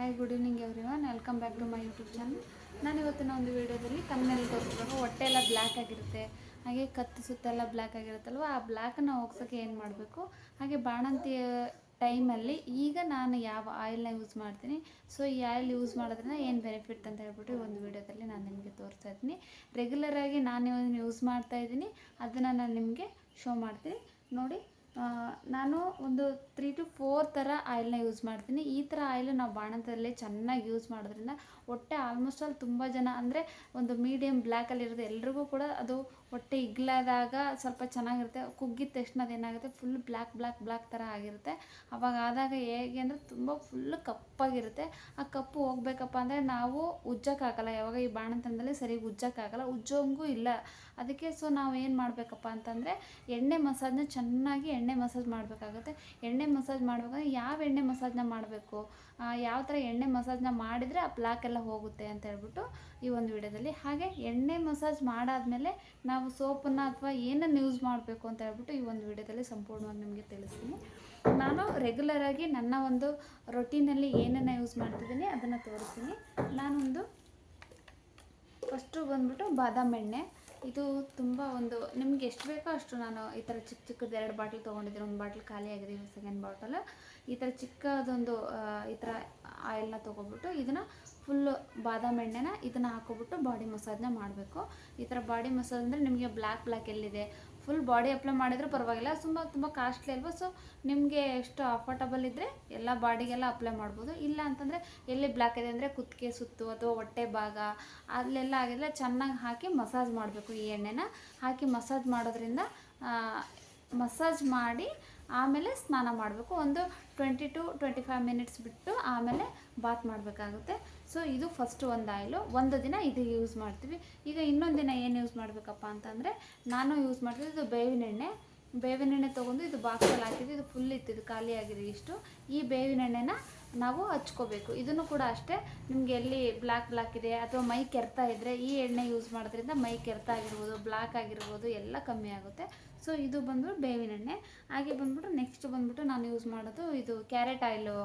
Hi good evening everyone welcome back to my YouTube channel ನಾನು ಇವತ್ತಿನ ಒಂದು ವೀಡಿಯೋದಲ್ಲಿ ತಮ್ಮನೇಲಿ ತೋರಿಸ್ಬೇಕು ಹೊಟ್ಟೆ ಎಲ್ಲ ಬ್ಲ್ಯಾಕ್ ಆಗಿರುತ್ತೆ. ಹಾಗೆ ಕತ್ತು ಸುತ್ತೆಲ್ಲ ಬ್ಲ್ಯಾಕ್ ಆಗಿರುತ್ತಲ್ವ? ಆ ಬ್ಲ್ಯಾಕನ್ನು ಹೋಗ್ಸೋಕ್ಕೆ ಏನು ಮಾಡಬೇಕು? ಹಾಗೆ ಬಾಣಂತಿಯ ಟೈಮಲ್ಲಿ ಈಗ ನಾನು ಯಾವ ಆಯಿಲ್ನ ಯೂಸ್ ಮಾಡ್ತೀನಿ. ಸೊ ಈ ಆಯಿಲ್ ಯೂಸ್ ಮಾಡೋದ್ರಿಂದ ಏನು ಬೆನಿಫಿಟ್ ಅಂತ ಹೇಳ್ಬಿಟ್ಟು ಒಂದು ವೀಡಿಯೋದಲ್ಲಿ ನಾನು ನಿಮಗೆ ತೋರಿಸ್ತಾ ಇದ್ದೀನಿ. ರೆಗ್ಯುಲರಾಗಿ ನಾನು ಯೂಸ್ ಮಾಡ್ತಾ ಇದ್ದೀನಿ. ಅದನ್ನು ನಾನು ನಿಮಗೆ ಶೋ ಮಾಡ್ತೀನಿ. ನೋಡಿ ನಾನು ಒಂದು ತ್ರೀ ಟು ಫೋರ್ ಥರ ಆಯಿಲ್ನ ಯೂಸ್ ಮಾಡ್ತೀನಿ. ಈ ಥರ ಆಯಿಲ್ ನಾವು ಬಾಣಂತದಲ್ಲೇ ಚೆನ್ನಾಗಿ ಯೂಸ್ ಮಾಡೋದ್ರಿಂದ ಹೊಟ್ಟೆ ಆಲ್ಮೋಸ್ಟ್ ಆಲ್ ತುಂಬ ಜನ ಅಂದರೆ ಒಂದು ಮೀಡಿಯಮ್ ಬ್ಲ್ಯಾಕಲ್ಲಿರೋದು ಎಲ್ರಿಗೂ ಕೂಡ ಅದು ಹೊಟ್ಟೆ ಇಗ್ಲಾದಾಗ ಸ್ವಲ್ಪ ಚೆನ್ನಾಗಿರುತ್ತೆ. ಕುಗ್ಗಿದ ತಕ್ಷಣ ಅದೇನಾಗುತ್ತೆ ಫುಲ್ ಬ್ಲ್ಯಾಕ್ ಬ್ಲ್ಯಾಕ್ ಬ್ಲ್ಯಾಕ್ ಥರ ಆಗಿರುತ್ತೆ. ಅವಾಗ ಆದಾಗ ಹೇಗೆ ಅಂದರೆ ತುಂಬ ಫುಲ್ ಕಪ್ಪಾಗಿರುತ್ತೆ. ಆ ಕಪ್ಪು ಹೋಗ್ಬೇಕಪ್ಪ ಅಂದರೆ ನಾವು ಉಜ್ಜಕ್ಕಾಗಲ್ಲ. ಯಾವಾಗ ಈ ಬಾಣಂತನದಲ್ಲಿ ಸರಿಯಾಗಿ ಉಜ್ಜಕ್ಕಾಗಲ್ಲ. ಉಜ್ಜೋಂಗೂ ಇಲ್ಲ. ಅದಕ್ಕೆ ಸೊ ನಾವು ಏನು ಮಾಡಬೇಕಪ್ಪ ಅಂತಂದರೆ ಎಣ್ಣೆ ಮಸಾಜ್ನ ಚೆನ್ನಾಗಿ ಎಣ್ಣೆ ಮಸಾಜ್ ಮಾಡಬೇಕಾಗುತ್ತೆ. ಎಣ್ಣೆ ಮಸಾಜ್ ಮಾಡಬೇಕಾದ್ರೆ ಯಾವ ಎಣ್ಣೆ ಮಸಾಜ್ನ ಮಾಡಬೇಕು? ಯಾವ ಥರ ಎಣ್ಣೆ ಮಸಾಜ್ನ ಮಾಡಿದರೆ ಆ ಪ್ಲಾಕ್ ಎಲ್ಲ ಹೋಗುತ್ತೆ ಅಂತ ಹೇಳ್ಬಿಟ್ಟು ಈ ಒಂದು ವಿಡಿಯೋದಲ್ಲಿ. ಹಾಗೆ ಎಣ್ಣೆ ಮಸಾಜ್ ಮಾಡಾದಮೇಲೆ ನಾವು ಸೋಪನ್ನು ಅಥವಾ ಏನನ್ನು ಯೂಸ್ ಮಾಡಬೇಕು ಅಂತ ಹೇಳ್ಬಿಟ್ಟು ಈ ಒಂದು ವಿಡಿಯೋದಲ್ಲಿ ಸಂಪೂರ್ಣವಾಗಿ ನಿಮಗೆ ತಿಳಿಸ್ತೀನಿ. ನಾನು ರೆಗ್ಯುಲರಾಗಿ ನನ್ನ ಒಂದು ರೊಟೀನಲ್ಲಿ ಏನನ್ನು ಯೂಸ್ ಮಾಡ್ತಿದ್ದೀನಿ ಅದನ್ನು ತೋರಿಸ್ತೀನಿ. ನಾನೊಂದು ಫಸ್ಟು ಬಂದ್ಬಿಟ್ಟು ಬಾದಾಮ್ ಎಣ್ಣೆ. ಇದು ತುಂಬ ಒಂದು, ನಿಮ್ಗೆ ಎಷ್ಟು ಬೇಕೋ ಅಷ್ಟು ನಾನು ಈ ಥರ ಚಿಕ್ಕ ಚಿಕ್ಕದು ಎರಡು ಬಾಟ್ಲ್ ತೊಗೊಂಡಿದ್ದೀನಿ. ಒಂದು ಬಾಟ್ಲ್ ಖಾಲಿ ಆಗಿದೆ ಸೆಕೆಂಡ್ ಬಾಟಲ್. ಈ ಥರ ಚಿಕ್ಕದೊಂದು ಈ ಥರ ಆಯಿಲ್ನ ತೊಗೊಬಿಟ್ಟು ಇದನ್ನು ಫುಲ್ಲು ಬಾದಾಮ್ ಎಣ್ಣೆನ ಇದನ್ನು ಹಾಕೊಬಿಟ್ಟು ಬಾಡಿ ಮಸಾಜ್ನ ಮಾಡಬೇಕು. ಈ ಥರ ಬಾಡಿ ಮಸಾಜ್ ಅಂದರೆ ನಿಮಗೆ ಬ್ಲ್ಯಾಕ್ ಬ್ಲ್ಯಾಕ್ ಎಲ್ಲಿದೆ? ಫುಲ್ ಬಾಡಿ ಅಪ್ಲೈ ಮಾಡಿದರೂ ಪರವಾಗಿಲ್ಲ. ತುಂಬ ತುಂಬ ಕಾಸ್ಟ್ಲಿ ಅಲ್ವಾ? ಸೊ ನಿಮಗೆ ಎಷ್ಟು ಅಫೋರ್ಟಬಲ್ ಇದ್ದರೆ ಎಲ್ಲ ಬಾಡಿಗೆಲ್ಲ ಅಪ್ಲೈ ಮಾಡ್ಬೋದು. ಇಲ್ಲ ಅಂತಂದರೆ ಎಲ್ಲಿ ಬ್ಲ್ಯಾಕ್ ಇದೆ ಅಂದರೆ ಕುತ್ತಿಗೆ ಸುತ್ತು ಅಥವಾ ಹೊಟ್ಟೆ ಭಾಗ, ಅಲ್ಲೆಲ್ಲ ಆಗಿದ್ರೆ ಚೆನ್ನಾಗಿ ಹಾಕಿ ಮಸಾಜ್ ಮಾಡಬೇಕು ಈ ಎಣ್ಣೆನ. ಹಾಕಿ ಮಸಾಜ್ ಮಾಡೋದ್ರಿಂದ ಮಸಾಜ್ ಮಾಡಿ ಆಮೇಲೆ ಸ್ನಾನ ಮಾಡಬೇಕು. ಒಂದು twenty to twenty five minutes ಬಿಟ್ಟು ಆಮೇಲೆ ಬಾತ್ ಮಾಡಬೇಕಾಗುತ್ತೆ. ಸೊ ಇದು ಫಸ್ಟ್ ಒಂದು ಆಯಿಲು ಒಂದು ದಿನ ಇದು ಯೂಸ್ ಮಾಡ್ತೀವಿ. ಈಗ ಇನ್ನೊಂದು ದಿನ ಏನು ಯೂಸ್ ಮಾಡಬೇಕಪ್ಪ ಅಂತಂದರೆ, ನಾನು ಯೂಸ್ ಮಾಡ್ತಿದ್ದು ಇದು ಬೇವಿನ ಎಣ್ಣೆ. ಬೇವಿನ ಎಣ್ಣೆ ತೊಗೊಂಡು ಇದು ಬಾಕ್ಸಲ್ಲಿ ಹಾಕಿದ್ದು ಇದು ಫುಲ್ ಇತ್ತು. ಇದು ಖಾಲಿಯಾಗಿದೆ ಇಷ್ಟು. ಈ ಬೇವಿನ ಎಣ್ಣೆನ ನಾವು ಹಚ್ಕೋಬೇಕು. ಇದನ್ನು ಕೂಡ ಅಷ್ಟೇ, ನಿಮಗೆ ಎಲ್ಲಿ ಬ್ಲ್ಯಾಕ್ ಬ್ಲ್ಯಾಕ್ ಇದೆ ಅಥವಾ ಮೈ ಕೆರ್ತಾ ಇದ್ದರೆ ಈ ಎಣ್ಣೆ ಯೂಸ್ ಮಾಡೋದ್ರಿಂದ ಮೈ ಕೆರ್ತಾ ಆಗಿರ್ಬೋದು ಬ್ಲ್ಯಾಕ್ ಆಗಿರ್ಬೋದು, ಎಲ್ಲ ಕಮ್ಮಿ ಆಗುತ್ತೆ. ಸೊ ಇದು ಬಂದ್ಬಿಟ್ಟು ಬೇವಿನ ಎಣ್ಣೆ. ಹಾಗೆ ಬಂದ್ಬಿಟ್ಟು ನೆಕ್ಸ್ಟ್ ಬಂದ್ಬಿಟ್ಟು ನಾನು ಯೂಸ್ ಮಾಡೋದು ಇದು ಕ್ಯಾರೆಟ್ ಆಯಿಲು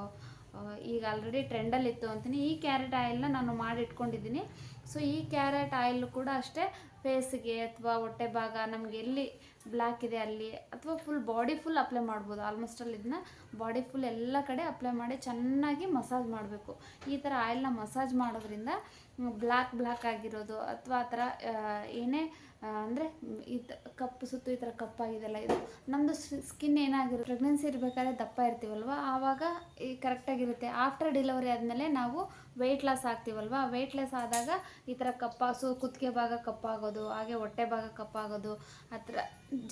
ಈಗ ಆಲ್ರೆಡಿ ಟ್ರೆಂಡಲ್ಲಿತ್ತು ಅಂತೀನಿ. ಈ ಕ್ಯಾರೆಟ್ ಆಯಿಲ್ನ ನಾನು ಮಾಡಿಟ್ಕೊಂಡಿದ್ದೀನಿ. ಸೊ ಈ ಕ್ಯಾರೆಟ್ ಆಯಿಲ್ ಕೂಡ ಅಷ್ಟೇ ಫೇಸ್ಗೆ ಅಥವಾ ಹೊಟ್ಟೆ ಭಾಗ ನಮ್ಗೆ ಎಲ್ಲಿ ಬ್ಲ್ಯಾಕ್ ಇದೆ ಅಲ್ಲಿ ಅಥವಾ ಫುಲ್ ಬಾಡಿ ಫುಲ್ ಅಪ್ಲೈ ಮಾಡ್ಬೋದು. ಆಲ್ಮೋಸ್ಟ್ ಅಲ್ಲಿ ಇದನ್ನ ಬಾಡಿ ಫುಲ್ ಎಲ್ಲ ಕಡೆ ಅಪ್ಲೈ ಮಾಡಿ ಚೆನ್ನಾಗಿ ಮಸಾಜ್ ಮಾಡಬೇಕು. ಈ ಥರ ಆಯಿಲ್ನ ಮಸಾಜ್ ಮಾಡೋದ್ರಿಂದ ಬ್ಲ್ಯಾಕ್ ಬ್ಲ್ಯಾಕ್ ಆಗಿರೋದು ಅಥವಾ ಆ ಥರ ಏನೇ ಅಂದರೆ ಈ ಕಪ್ಪು ಸುತ್ತು ಈ ಥರ ಕಪ್ಪಾಗಿದೆಲ್ಲ ಇದು. ನಮ್ಮದು ಸ್ಕಿನ್ ಏನಾಗಿರೋ ಪ್ರೆಗ್ನೆನ್ಸಿ ಇರಬೇಕಾದ್ರೆ ದಪ್ಪ ಇರ್ತೀವಲ್ವ? ಆವಾಗ ಈ ಕರೆಕ್ಟಾಗಿರುತ್ತೆ ಆಫ್ಟರ್ ಡೆಲಿವರಿ ಆದಮೇಲೆ ನಾವು ವೆಯ್ಟ್ ಲಾಸ್ ಆಗ್ತೀವಲ್ವ? ವೆಯ್ಟ್ ಲಾಸ್ ಆದಾಗ ಈ ಥರ ಕಪ್ಪ, ಸೊ, ಕುತ್ತಿಗೆ ಭಾಗ ಕಪ್ಪಾಗೋದು. ಹಾಗೆ ಹೊಟ್ಟೆ ಭಾಗ ಕಪ್ಪಾಗೋದು ಆ ಥರ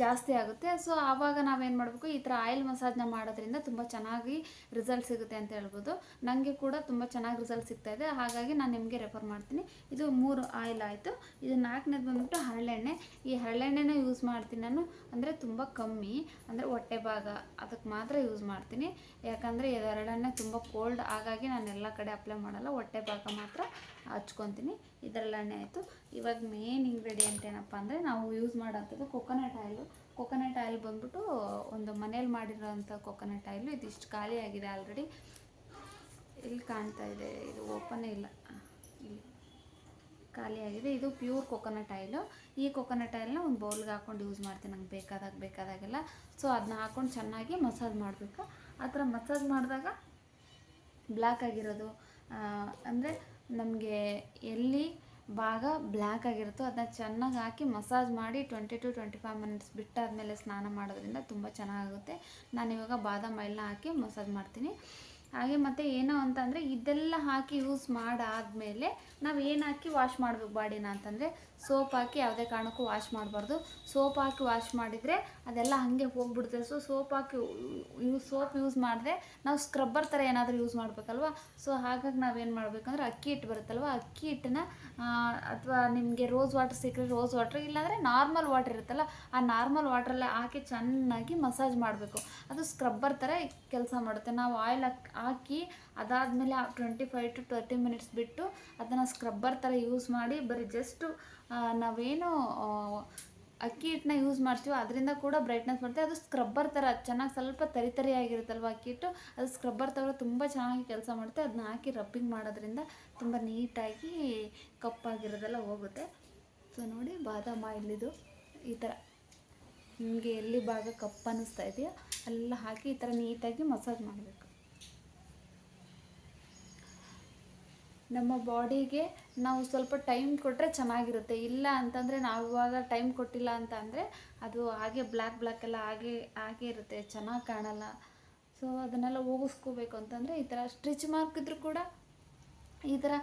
ಜಾಸ್ತಿ ಆಗುತ್ತೆ. ಸೊ ಆವಾಗ ನಾವೇನು ಮಾಡಬೇಕು, ಈ ಥರ ಆಯಿಲ್ ಮಸಾಜ್ನ ಮಾಡೋದ್ರಿಂದ ತುಂಬ ಚೆನ್ನಾಗಿ ರಿಸಲ್ಟ್ ಸಿಗುತ್ತೆ ಅಂತ ಹೇಳ್ಬೋದು. ನನಗೆ ಕೂಡ ತುಂಬ ಚೆನ್ನಾಗಿ ರಿಸಲ್ಟ್ ಸಿಗ್ತಾ ಇದೆ. ಹಾಗಾಗಿ ನಾನು ನಿಮಗೆ ರೆಫರ್ ಮಾಡ್ತೀನಿ. ಇದು ಮೂರು ಆಯಿಲ್ ಆಯಿತು. ಇದು ನಾಲ್ಕನೇದು ಬಂದ್ಬಿಟ್ಟು ಹರಳೆಣ್ಣೆ. ಈ ಹರಳೆಣ್ಣೆನ ಯೂಸ್ ಮಾಡ್ತೀನಿ ನಾನು. ಅಂದರೆ ತುಂಬ ಕಮ್ಮಿ. ಅಂದರೆ ಹೊಟ್ಟೆ ಭಾಗ, ಅದಕ್ಕೆ ಮಾತ್ರ ಯೂಸ್ ಮಾಡ್ತೀನಿ. ಯಾಕಂದರೆ ಹರಳೆಣ್ಣೆ ತುಂಬ ಕೋಲ್ಡ್, ಹಾಗಾಗಿ ನಾನು ಎಲ್ಲ ಕಡೆ ಅಪ್ಲೈ ಮಾಡಲ್ಲ. ಹೊಟ್ಟೆ ಭಾಗ ಮಾತ್ರ ಹಚ್ಕೊತೀನಿ. ಇದರಲ್ಲಿ ಎಣ್ಣೆ ಆಯಿತು. ಇವಾಗ ಮೇನ್ ಇಂಗ್ರೀಡಿಯೆಂಟ್ ಏನಪ್ಪ ಅಂದರೆ ನಾವು ಯೂಸ್ ಮಾಡೋಂಥದ್ದು ಕೊಕೊನಟ್ ಆಯಿಲು ಕೊಕೊನಟ್ ಆಯಿಲ್ ಬಂದ್ಬಿಟ್ಟು ಒಂದು ಮನೇಲಿ ಮಾಡಿರೋಂಥ ಕೊಕೊನಟ್ ಆಯಿಲು ಇದಿಷ್ಟು ಖಾಲಿ ಆಗಿದೆ ಆಲ್ರೆಡಿ ಇಲ್ಲಿ ಕಾಣ್ತಾ ಇದೆ, ಇದು ಓಪನೇ ಇಲ್ಲ. ಇಲ್ಲಿ ಖಾಲಿಯಾಗಿದೆ ಇದು ಪ್ಯೂರ್ ಕೊಕೊನಟ್ ಆಯಿಲು ಈ ಕೊಕೊನಟ್ ಆಯಿಲ್ನ ಒಂದು ಬೌಲ್ಗೆ ಹಾಕೊಂಡು ಯೂಸ್ ಮಾಡ್ತೀನಿ. ನಂಗೆ ಬೇಕಾದಾಗ, ಬೇಕಾದಾಗೆಲ್ಲ. ಸೊ ಅದನ್ನ ಹಾಕೊಂಡು ಚೆನ್ನಾಗಿ ಮಸಾಜ್ ಮಾಡಬೇಕು. ಆ ಥರ ಮಸಾಜ್ ಮಾಡಿದಾಗ ಬ್ಲ್ಯಾಕ್ ಆಗಿರೋದು. ಅಂದರೆ ನಮಗೆ ಎಲ್ಲಿ ಭಾಗ ಬ್ಲ್ಯಾಕ್ ಆಗಿರುತ್ತೋ ಅದನ್ನ ಚೆನ್ನಾಗಿ ಹಾಕಿ ಮಸಾಜ್ ಮಾಡಿ twenty to twenty five minutes ಬಿಟ್ಟಾದಮೇಲೆ ಸ್ನಾನ ಮಾಡೋದ್ರಿಂದ ತುಂಬ ಚೆನ್ನಾಗುತ್ತೆ ನಾನು ಇವಾಗ ಬಾದಾಮ್ ಆಯಿಲ್ನ ಹಾಕಿ ಮಸಾಜ್ ಮಾಡ್ತೀನಿ. ಹಾಗೆ ಮತ್ತು ಏನೋ ಅಂತಂದರೆ ಇದೆಲ್ಲ ಹಾಕಿ ಯೂಸ್ ಮಾಡಾದಮೇಲೆ ನಾವು ಏನು ಹಾಕಿ ವಾಶ್ ಮಾಡಬೇಕು ಬಾಡಿನ ಅಂತಂದರೆ ಸೋಪ್ ಹಾಕಿ ಯಾವುದೇ ಕಾರಣಕ್ಕೂ ವಾಶ್ ಮಾಡಬಾರ್ದು. ಸೋಪ್ ಹಾಕಿ ವಾಶ್ ಮಾಡಿದರೆ ಅದೆಲ್ಲ ಹಾಗೆ ಹೋಗ್ಬಿಡುತ್ತೆ ಸೊ ಸೋಪ್ ಹಾಕಿ ಯೂಸ್ ಸೋಪ್ ಯೂಸ್ ಮಾಡಿದ್ರೆ ನಾವು ಸ್ಕ್ರಬ್ಬರ್ ಥರ ಏನಾದರೂ ಯೂಸ್ ಮಾಡಬೇಕಲ್ವ? ಸೊ ಹಾಗಾಗಿ ನಾವೇನು ಮಾಡಬೇಕಂದ್ರೆ ಅಕ್ಕಿ ಹಿಟ್ಟು ಬರುತ್ತಲ್ವ? ಅಕ್ಕಿ ಹಿಟ್ಟನ್ನ ಅಥವಾ ನಿಮಗೆ ರೋಸ್ ವಾಟರ್ ಸಿಕ್ಕರೆ ರೋಸ್ ವಾಟ್ರ್ ಇಲ್ಲಾಂದರೆ ನಾರ್ಮಲ್ ವಾಟರ್ ಇರುತ್ತಲ್ಲ, ಆ ನಾರ್ಮಲ್ ವಾಟ್ರಲ್ಲೇ ಹಾಕಿ ಚೆನ್ನಾಗಿ ಮಸಾಜ್ ಮಾಡಬೇಕು. ಅದು ಸ್ಕ್ರಬ್ಬರ್ ಥರ ಕೆಲಸ ಮಾಡುತ್ತೆ. ನಾವು ಆಯಿಲ್ ಹಾಕಿ ಅದಾದಮೇಲೆ twenty five to thirty minutes ಬಿಟ್ಟು ಅದನ್ನು ಸ್ಕ್ರಬ್ಬರ್ ಥರ ಯೂಸ್ ಮಾಡಿ ಬರೀ ಜಸ್ಟು ನಾವೇನು ಅಕ್ಕಿ ಹಿಟ್ಟನ್ನ ಯೂಸ್ ಮಾಡ್ತೀವೋ ಅದರಿಂದ ಕೂಡ ಬ್ರೈಟ್ನೆಸ್ ಬರುತ್ತೆ. ಅದು ಸ್ಕ್ರಬ್ಬರ್ ಥರ ಚೆನ್ನಾಗಿ ಸ್ವಲ್ಪ ತರಿ ತರಿ ಆಗಿರುತ್ತಲ್ವ ಅಕ್ಕಿ ಹಿಟ್ಟು? ಅದು ಸ್ಕ್ರಬ್ಬರ್ ಥರ ತುಂಬ ಚೆನ್ನಾಗಿ ಕೆಲಸ ಮಾಡುತ್ತೆ. ಅದನ್ನ ಹಾಕಿ ರಬ್ಬಿಂಗ್ ಮಾಡೋದ್ರಿಂದ ತುಂಬ ನೀಟಾಗಿ ಕಪ್ಪಾಗಿರೋದೆಲ್ಲ ಹೋಗುತ್ತೆ. ಸೊ ನೋಡಿ ಬಾದಾಮ ಇಲ್ಲಿದು ಈ ಥರ ನಿಮಗೆ ಎಲ್ಲಿ ಭಾಗ ಕಪ್ಪು ಅನ್ನಿಸ್ತಾ ಇದೆಯೋ? ಎಲ್ಲ ಹಾಕಿ ಈ ಥರ ನೀಟಾಗಿ ಮಸಾಜ್ ಮಾಡಬೇಕು. ನಮ್ಮ ಬಾಡಿಗೆ ನಾವು ಸ್ವಲ್ಪ ಟೈಮ್ ಕೊಟ್ಟರೆ ಚೆನ್ನಾಗಿರುತ್ತೆ. ಇಲ್ಲ ಅಂತಂದರೆ ನಾವು ಇವಾಗ ಟೈಮ್ ಕೊಟ್ಟಿಲ್ಲ ಅಂತ ಅಂದರೆ ಅದು ಹಾಗೆ ಬ್ಲ್ಯಾಕ್ ಬ್ಲ್ಯಾಕ್ ಎಲ್ಲ ಹಾಗೆ ಹಾಗೆ ಇರುತ್ತೆ. ಚೆನ್ನಾಗಿ ಕಾಣಲ್ಲ. ಸೊ ಅದನ್ನೆಲ್ಲ ಹೋಗಿಸ್ಕೋಬೇಕು ಅಂತಂದರೆ ಈ ಥರ ಸ್ಟಿಚ್ ಮಾರ್ಕ್ ಇದ್ರೂ ಕೂಡ ಈ ಥರ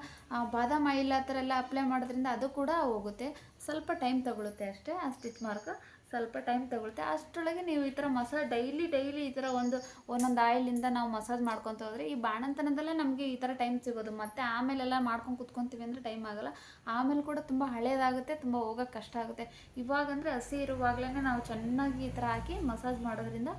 ಬಾದಾಮ್ ಆಯಿಲ್ ಆ ಥರ ಎಲ್ಲ ಅಪ್ಲೈ ಮಾಡೋದ್ರಿಂದ ಅದು ಕೂಡ ಹೋಗುತ್ತೆ. ಸ್ವಲ್ಪ ಟೈಮ್ ತಗೊಳುತ್ತೆ ಅಷ್ಟೇ, ಆ ಸ್ಟಿಚ್ ಮಾರ್ಕ್ ಸ್ವಲ್ಪ ಟೈಮ್ ತಗೊಳುತ್ತೆ. ಅಷ್ಟರೊಳಗೆ ನೀವು ಈ ಥರ ಮಸಾಜ್ ಡೈಲಿ ಡೈಲಿ ಈ ಥರ ಒಂದು, ಒಂದೊಂದು ಆಯಿಲಿಂದ ನಾವು ಮಸಾಜ್ ಮಾಡ್ಕೊತ ಹೋದರೆ, ಈ ಬಾಣಂತನದಲ್ಲೇ ನಮಗೆ ಈ ಥರ ಟೈಮ್ ಸಿಗೋದು. ಮತ್ತು ಆಮೇಲೆಲ್ಲ ಮಾಡ್ಕೊಂಡು ಕುತ್ಕೊತೀವಿ ಅಂದರೆ ಟೈಮ್ ಆಗಲ್ಲ. ಆಮೇಲೆ ಕೂಡ ತುಂಬ ಹಳೆಯದಾಗುತ್ತೆ ತುಂಬ ಹೋಗೋಕ್ಕೆ ಕಷ್ಟ ಆಗುತ್ತೆ. ಇವಾಗಂದರೆ ಹಸಿ ಇರುವಾಗಲೇ ನಾವು ಚೆನ್ನಾಗಿ ಈ ಥರ ಹಾಕಿ ಮಸಾಜ್ ಮಾಡೋದ್ರಿಂದ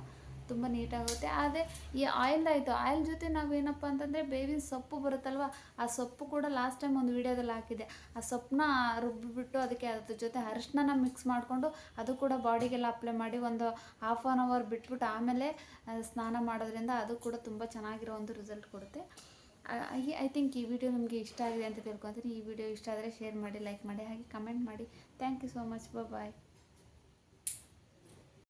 ತುಂಬ ನೀಟಾಗುತ್ತೆ ಆದರೆ ಈ ಆಯಿಲ್ ಆಯಿತು ಆಯಿಲ್ ಜೊತೆ ನಾವು ಏನಪ್ಪ ಅಂತಂದರೆ ಬೇವಿನ ಸೊಪ್ಪು ಬರುತ್ತಲ್ವ, ಆ ಸೊಪ್ಪು ಕೂಡ ಲಾಸ್ಟ್ ಟೈಮ್ ಒಂದು ವೀಡಿಯೋದಲ್ಲಿ ಹಾಕಿದೆ ಆ ಸೊಪ್ಪನ್ನ ರುಬ್ಬಿಬಿಟ್ಟು ಅದಕ್ಕೆ ಅದ್ರ ಜೊತೆ ಅರಿಶಿನ ಮಿಕ್ಸ್ ಮಾಡಿಕೊಂಡು ಅದು ಕೂಡ ಬಾಡಿಗೆಲ್ಲ ಅಪ್ಲೈ ಮಾಡಿ ಒಂದು ಹಾಫ್ ಆನ್ ಅವರ್ ಬಿಟ್ಬಿಟ್ಟು ಆಮೇಲೆ ಸ್ನಾನ ಮಾಡೋದ್ರಿಂದ ಅದು ಕೂಡ ತುಂಬ ಚೆನ್ನಾಗಿರೋ ಒಂದು ರಿಸಲ್ಟ್ ಕೊಡುತ್ತೆ. ಐ ಥಿಂಕ್ ಈ ವಿಡಿಯೋ ನಿಮಗೆ ಇಷ್ಟ ಆಗಿದೆ ಅಂತ ತಿಳ್ಕೊತೀನಿ. ಈ ವಿಡಿಯೋ ಇಷ್ಟ ಆದರೆ ಶೇರ್ ಮಾಡಿ ಲೈಕ್ ಮಾಡಿ, ಹಾಗೆ ಕಮೆಂಟ್ ಮಾಡಿ. Thank you so much bye